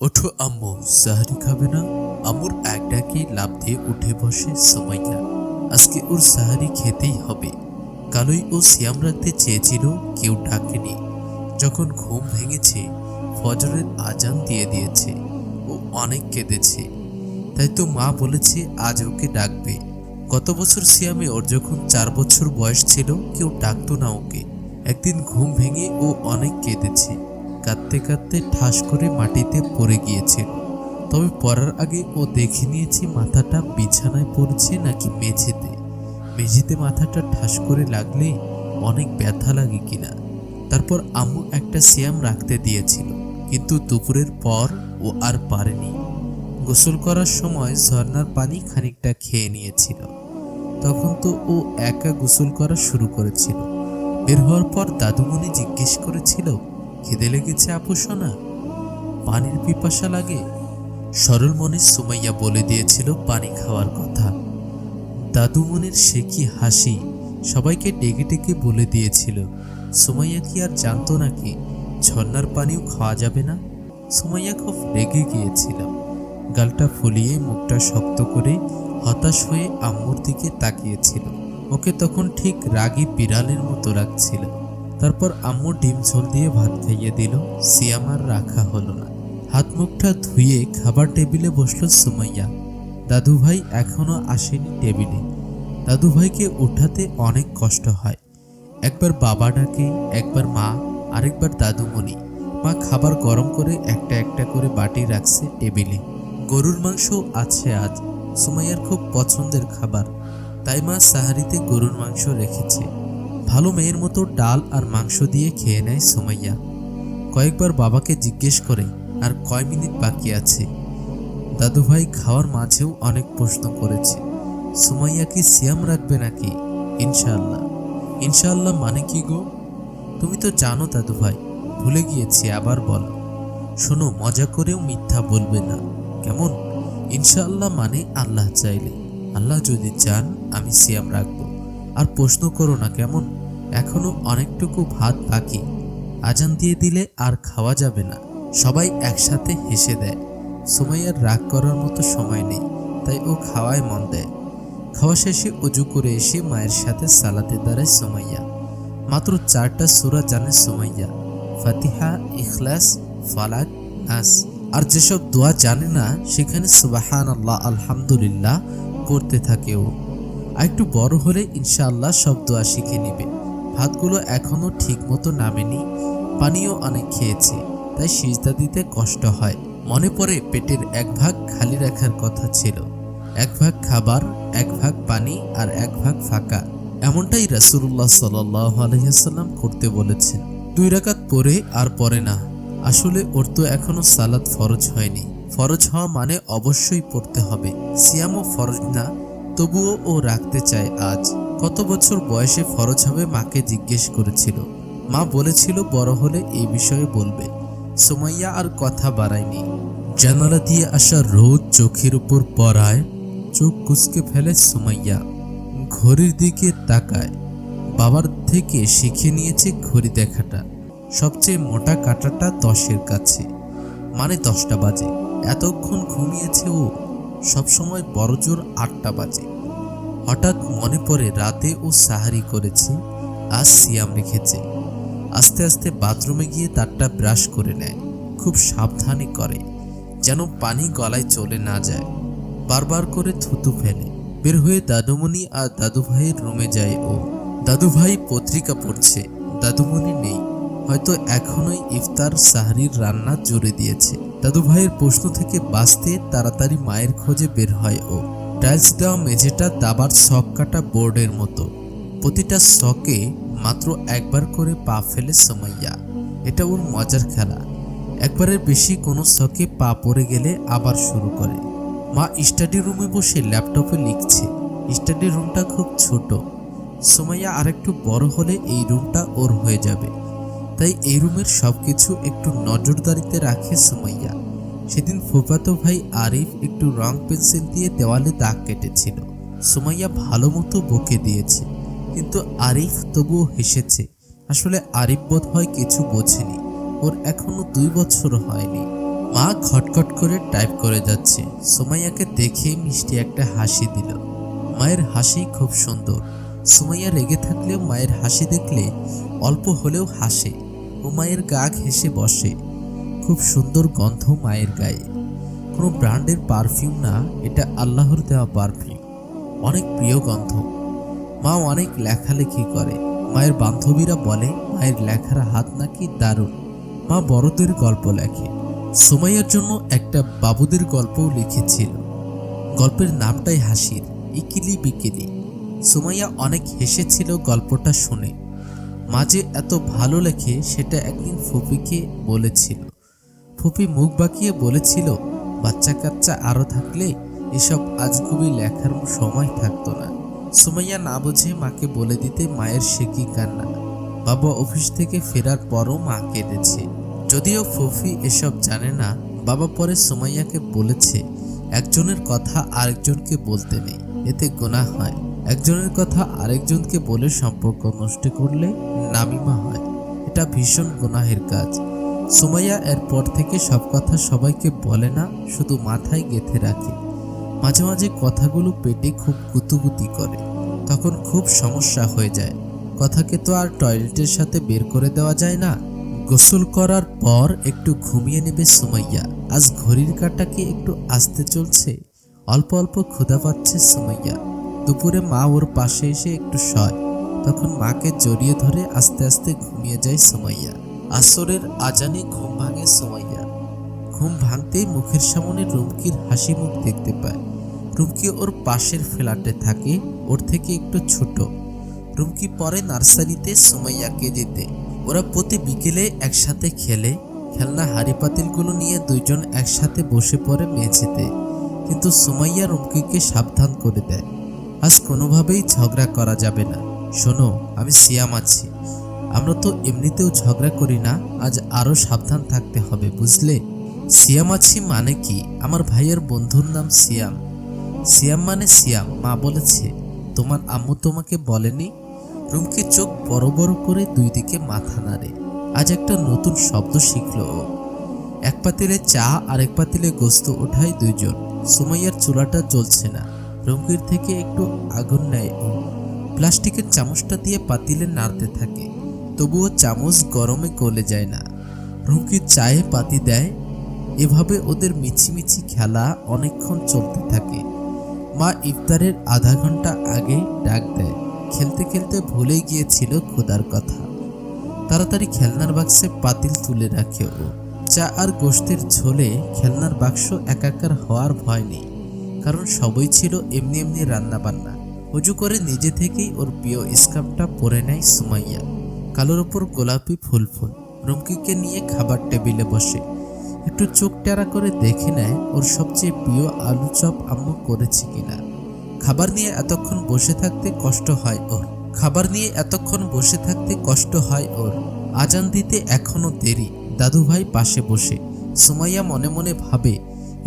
ওঠো আম্মু সাহারি খাবে না? আম্মুর এক ডাকে লাভ দিয়ে উঠে বসে সুমাইয়া। আজকে ওর সাহারি খেতেই হবে। কালই ও সিয়াম রাখতে চেয়েছিল, কেউ ডাকেনি। যখন ঘুম ভেঙেছে, ফজরের আজান দিয়ে দিয়েছে। ও অনেক কেঁদেছে। তাই তো মা বলেছে, আজ ওকে ডাকবে। গত বছর সিয়ামে ওর যখন চার বছর বয়স ছিল, কেউ ডাকতো না ওকে। একদিন ঘুম ভেঙে ও অনেক কেঁদেছে। কাঁদতে কাঁদতে ঠাস করে মাটিতে পড়ে গিয়েছিল তবে পড়ার আগে ও দেখে নিয়েছে মাথাটা বিছানায় পড়ছে নাকি মেঝেতে। মেঝেতে মাথাটা ঠাস করে লাগলে অনেক ব্যথা লাগে কিনা। তারপর আম্মু একটা সিয়াম রাখতে দিয়েছিল, কিন্তু দুপুরের পর ও আর পারেনি। গোসল করার সময় ঝর্ণার পানি খানিকটা খেয়ে নিয়েছিল। তখন তো ও একা গোসল করা শুরু করেছিল। বের হওয়ার পর দাদুমণি জিজ্ঞেস করেছিল খিদে লেগেছে আপু সোনা। পানির পিপাসা লাগে। সরল মনে সুমাইয়া বলে দিয়েছিল পানি খাওয়ার কথা। দাদুমণির সে কি হাসি, সবাইকে ডেকে ডেকে বলে দিয়েছিল। সুমাইয়া কি আর জানতো নাকি ঝর্ণার পানিও খাওয়া যাবে না? সুমাইয়া খুব রেগে গিয়েছিল গালটা ফুলিয়ে মুখটা শক্ত করে হতাশ হয়ে আম্মুর দিকে তাকিয়েছিল। ওকে তখন ঠিক রাগী বিড়ালের মতো রাখছিল তারপর আম্মু ডিম ঝোল দিয়ে ভাত খাইয়ে দিল, সিয়াম আর রাখা হলো না। হাত মুখটা ধুয়ে খাবার টেবিলে বসল সুমাইয়া। দাদু ভাই এখনও আসেনি টেবিলে। দাদু ভাইকে ওঠাতে অনেক কষ্ট হয়। একবার বাবা ডাকে, একবার মা, আরেকবার দাদুমণি। মা খাবার গরম করে একটা একটা করে বাটি রাখছে টেবিলে। গরুর মাংস আছে আজ, সুমাইয়ার খুব পছন্দের খাবার। তাই মা সাহারিতে গরুর মাংস রেখেছে। ভালো মেয়ের মতো ডাল আর মাংস দিয়ে খেয়ে নেয় সুমাইয়া। কয়েকবার বাবাকে জিজ্ঞেস করে, আর কয় মিনিট বাকি আছে? দাদুভাই খাওয়ার মাঝেও অনেক প্রশ্ন করেছে। সুমাইয়া কি সিয়াম রাখবে নাকি? ইনশাআল্লাহ। ইনশাআল্লাহ মানে কি গো? তুমি তো জানো দাদুভাই, ভুলে গিয়েছি, আবার বল। শোনো, মজা করেও মিথ্যা বলবে না। কেমন? ইনশাআল্লাহ মানে আল্লাহ চাইলে। আল্লাহ যদি চান, আমি সিয়াম রাখব। আর প্রশ্ন করো না কেমন? এখনও অনেকটুকু ভাত বাকি। আজান দিয়ে দিলে আর খাওয়া যাবে না। সবাই একসাথে হেসে দেয়। সুমাইয়ার রাগ করার মতো সময় নেই, তাই ও খাওয়ায় মন দেয়। খাওয়া শেষে অজু করে এসে মায়ের সাথে সালাতে দাঁড়ায় সুমাইয়া। মাত্র চারটা সুরা জানে সুমাইয়া। ফাতিহা, ইখলাস ফালাক নাস। আর যেসব দোয়া জানে না, সেখানে সুবাহান আল্লাহ আলহামদুলিল্লাহ করতে থাকে ও। একটু বড় হলে ইনশাআল্লাহ সব দোয়া শিখে নেবে। ভাতগুলো এখনও ঠিক মতো নামেনি, পানিও অনেক খেয়েছে, তাই সিজদা দিতে কষ্ট হয়। মনে পড়ে পেটের এক ভাগ খালি রাখার কথা ছিল, এক ভাগ খাবার, এক ভাগ পানি আর এক ভাগ ফাঁকা। এমনটাই রাসুল্লাহ সাল্লাম করতে বলেছেন, দুই রাকাত পরে আর পরে না। আসলে ওর তো এখনও সালাদ ফরজ হয়নি। ফরজ হওয়া মানে অবশ্যই পড়তে হবে, সিয়ামও ফরজ না তবুও ও রাখতে চায় আজ। কত বছর বয়সে ফরজ হবে মাকে জিজ্ঞেস করেছিল। মা বলেছিল, বড় হলে এই বিষয়ে বলবে। সুমাইয়া আর কথা বাড়ায়নি। জানালা দিয়ে আসা রোদ চোখের উপর পড়ায়, চোখ কুচকে ফেলে সুমাইয়া। ঘড়ির দিকে তাকায়। বাবার থেকে শিখে নিয়েছে ঘড়ি দেখাটা। সবচেয়ে মোটা কাটাটা দশের কাছে। মানে দশটা বাজে। এতক্ষণ ঘুমিয়েছে ও সবসময় বড় জোর আটটা বাজে। হঠাৎ মনে পড়ে রাতে ও সাহারি করেছে, আজ সিয়াম রেখেছে। আস্তে আস্তে বাথরুমে গিয়ে তারটা ব্রাশ করে নেয়, খুব সাবধানে করে, যেন পানি গলায় চলে না যায়। বারবার করে থুতু ফেলে, বের হয়ে দাদুমণি আর দাদু ভাইয়ের রুমে যায় ও দাদু ভাই পত্রিকা পড়ছে, দাদুমণি নেই, হয়তো এখনোই ইফতার, সাহারির রান্না জুড়ে দিয়েছে। দাদু ভাইয়ের প্রশ্ন থেকে বাঁচতে তাড়াতাড়ি মায়ের খোঁজে বের হয় ও টাইলস দেওয়া মেঝেটা দাবার শখ কাটা বোর্ডের মতো। প্রতিটা শকে মাত্র একবার করে পা ফেলে সমইয়া। এটা ওর মজার খেলা। একবারের বেশি কোনো শখে পা পড়ে গেলে আবার শুরু করে। মা স্টাডি রুমে বসে ল্যাপটপে লিখছে। স্টাডি রুমটা খুব ছোট। সোমাইয়া আরেকটু বড় হলে এই রুমটা ওর হয়ে যাবে। তাই এই রুমের সবকিছু একটু নজরদারিতে রাখে সুমাইয়া। সেদিন ফুফাতো ভাই আরিফ একটু রং পেন্সিল দিয়ে দেওয়ালে দাগ কেটেছিল। সুমাইয়া ভালো মতো বকে দিয়েছে। কিন্তু আরিফ তবুও হেসেছে, আসলে আরিফ বোধ হয় কিছু বোঝেনি। ওর এখনও দুই বছর হয়নি। মা খটখট করে টাইপ করে যাচ্ছে। সুমাইয়াকে দেখে মিষ্টি একটা হাসি দিল। মায়ের হাসি খুব সুন্দর। সুমাইয়া রেগে থাকলেও মায়ের হাসি দেখলে অল্প হলেও হাসে। ও মায়ের গা ঘেসে বসে। খুব সুন্দর গন্ধ মায়ের গায়ে। কোনো ব্র্যান্ডের পারফিউম না, এটা আল্লাহর দেওয়া পারফিউম। অনেক প্রিয় গন্ধ। মা অনেক লেখালেখি করে। মায়ের বান্ধবীরা বলে, মায়ের লেখার হাত নাকি দারুণ। মা বড়দের গল্প লেখে। সুমাইয়ার জন্য একটা বাবুদের গল্পও লিখেছিল। গল্পের নামটাই হাসির, ইকিলি বিকিলি। সুমাইয়া অনেক হেসেছিল গল্পটা শুনে। মাঝে এত ভালো লেখে সেটা একদিন ফুপিকে বলেছিল। ফুপি মুখ বাঁকিয়ে বলেছিল, বাচ্চা কাচ্চা আরও থাকলে এসব আজগুবি লেখার সময় থাকতো না। সুমাইয়া না বুঝে মাকে বলে দিতে মায়ের সে কি কান্না। বাবা অফিস থেকে ফেরার পরও মা কেঁদেছে। যদিও ফুফি এসব জানে না, বাবা পরে সুমাইয়াকে বলেছে, একজনের কথা আরেকজনকে বলতে নেই, এতে গোনা হয়। একজনের কথা আরেকজনকে বলে সম্পর্ক নষ্ট করলে নামিমা হয়। এটা ভীষণ গুনাহের কাজ। সুমাইয়া এরপর থেকে সব কথা সবাইকে বলে না, শুধু মাথায় গেঁথে রাখে। মাঝে মাঝে কথাগুলো পেটে খুব কুতুকুতি করে। তখন খুব সমস্যা হয়ে যায়। কথাকে তো আর টয়লেটের সাথে বের করে দেওয়া যায় না। গোসল করার পর একটু ঘুমিয়ে নেবে সুমাইয়া। আজ ঘড়ির কাঁটা কি একটু আসতে চলছে? অল্প অল্প ক্ষুধা পাচ্ছে সুমাইয়া। দুপুরে মা ওর পাশে এসে একটু শয়। তখন মাকে জড়িয়ে ধরে আস্তে আস্তে ঘুমিয়ে যায় সুমাইয়া। আসরের আজানে ঘুম ভাঙে সুমাইয়া। ঘুম ভাঙতেই মুখের সামনে রুমকির হাসি মুখ দেখতে পায়। রুমকি ওর পাশের ফ্ল্যাটে থাকে, ওর থেকে একটু ছোট। রুমকি পরে নার্সারিতে সুমাইয়াকে যেতে। ওরা প্রতি বিকেলে একসাথে খেলে, খেলনা, হাড়ি পাতিলগুলো নিয়ে দুইজন একসাথে বসে পড়ে মেঝেতে। কিন্তু সুমাইয়া রুমকিকে সাবধান করে দেয়। আজ কোনোভাবেই ঝগড়া করা যাবে না। শোনো, আমি সিয়াম আছি। আমরা তো এমনিতেও ঝগড়া করি না, আজ আরও সাবধান থাকতে হবে, বুঝলে? সিয়াম আছি মানে কি? আমার ভাইয়ের বন্ধুর নাম সিয়াম। সিয়াম মানে সিয়াম, মা বলেছে। তোমার আম্মু তোমাকে বলেনি? রুমকি চোখ বড় বড় করে দুই দিকে মাথা নাড়ে। আজ একটা নতুন শব্দ শিখল ও। এক পাতিলে চা আর এক পাতিলে গোস্ত ওঠায় দুইজন। সুমাইয়ার চুলাটা জ্বলছে না। রুমকির থেকে একটু আগুন নেয় ও। প্লাস্টিকের চামচটা দিয়ে পাতিলে নাড়তে থাকে। তবুও চামচ গরমে গলে যায় না। রুমকি চায়ে পাতি দেয়। এভাবে ওদের মিছিমিছি খেলা অনেকক্ষণ চলতে থাকে। মা ইফতারের আধা ঘণ্টা আগে ডাক দেয়। খেলতে খেলতে ভুলে গিয়েছিল খোদার কথা। তাড়াতাড়ি খেলনার বাক্সে পাতিল তুলে রাখে ও। চা আর গোষ্ঠের ঝোলে খেলনার বাক্স একাকার হওয়ার ভয় নেই। কারণ সবই ছিল এমনি এমনি রান্না উজু করে নিজে থেকেই ওর প্রিয় স্কার্ফটা পরে নেয় সুমাইয়া। কালোর ওপর গোলাপি ফুল ফুল, রুমকিকে নিয়ে খাবার টেবিলে বসে। একটু চোখ টেরা করে দেখে নেয় ওর সবচেয়ে প্রিয় আলু চপ আম্মু করেছে কিনা। খাবার নিয়ে এতক্ষণ বসে থাকতে কষ্ট হয় ওর। খাবার নিয়ে এতক্ষণ বসে থাকতে কষ্ট হয় ওর। আজান দিতে এখনও দেরি, দাদুভাই পাশে বসে। সুমাইয়া মনে মনে ভাবে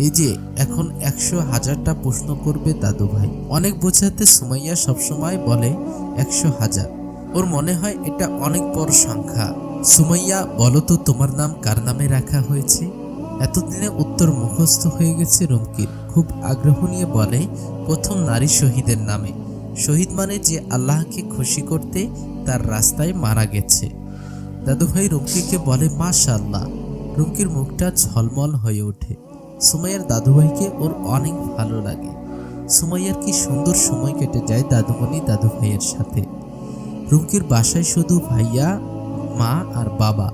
এই যে, এখন একশো হাজারটা প্রশ্ন করবে দাদুভাই অনেক বোঝাতে সুমাইয়া সবসময় বলে, একশো হাজার। ওর মনে হয় এটা অনেক বড় সংখ্যা। সুমাইয়া, বলো তো তোমার নাম কার নামে রাখা হয়েছে? এতদিনে উত্তর মুখস্থ হয়ে গেছে রুমকির। খুব আগ্রহ নিয়ে বলে, প্রথম নারী শহীদের নামে। শহীদ মানে যে আল্লাহকে খুশি করতে তার রাস্তায় মারা গেছে। দাদুভাই রুমকিকে বলে মাশাল্লাহ রুমকির মুখটা ঝলমল হয়ে ওঠে। সুমাইয়ার দাদুভাইকে ওর অনেক ভালো লাগে। সুমাইয়ার কি সুন্দর সময় কেটে যায় দাদুমণি দাদুভাইয়ের সাথে। রুমকির বাসায় শুধু ভাইয়া, মা আর বাবা।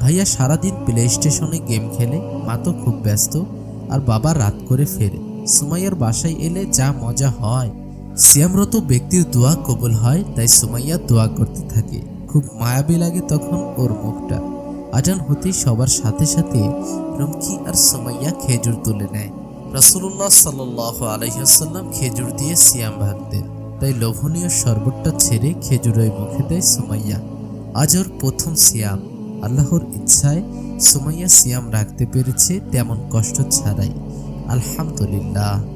ভাইয়া সারাদিন প্লে স্টেশনে গেম খেলে, মা তো খুব ব্যস্ত, আর বাবা রাত করে ফেরে। সুমাইয়ার বাসায় এলে যা মজা হয়। সিয়ামরত ব্যক্তির দোয়া কবুল হয়, তাই সুমাইয়া দোয়া করতে থাকে। খুব মায়াবী লাগে তখন ওর মুখটা। আজান হতেই সবার সাথে সাথে রমকি আর সুমাইয়া খেজুর তুলে নেয়। রসুল্লাহ সাল আলহিহাসাল্লাম খেজুর দিয়ে সিয়াম ভাগতেন তাই লোভনীয় শরবতটা ছেড়ে খেজুরের মুখে দেয় সুমাইয়া। আজ ওর প্রথম সিয়াম। আল্লাহর ইচ্ছায় সুমাইয়া সিয়াম রাখতে পেরেছে তেমন কষ্ট ছাড়াই। আলহামদুলিল্লাহ।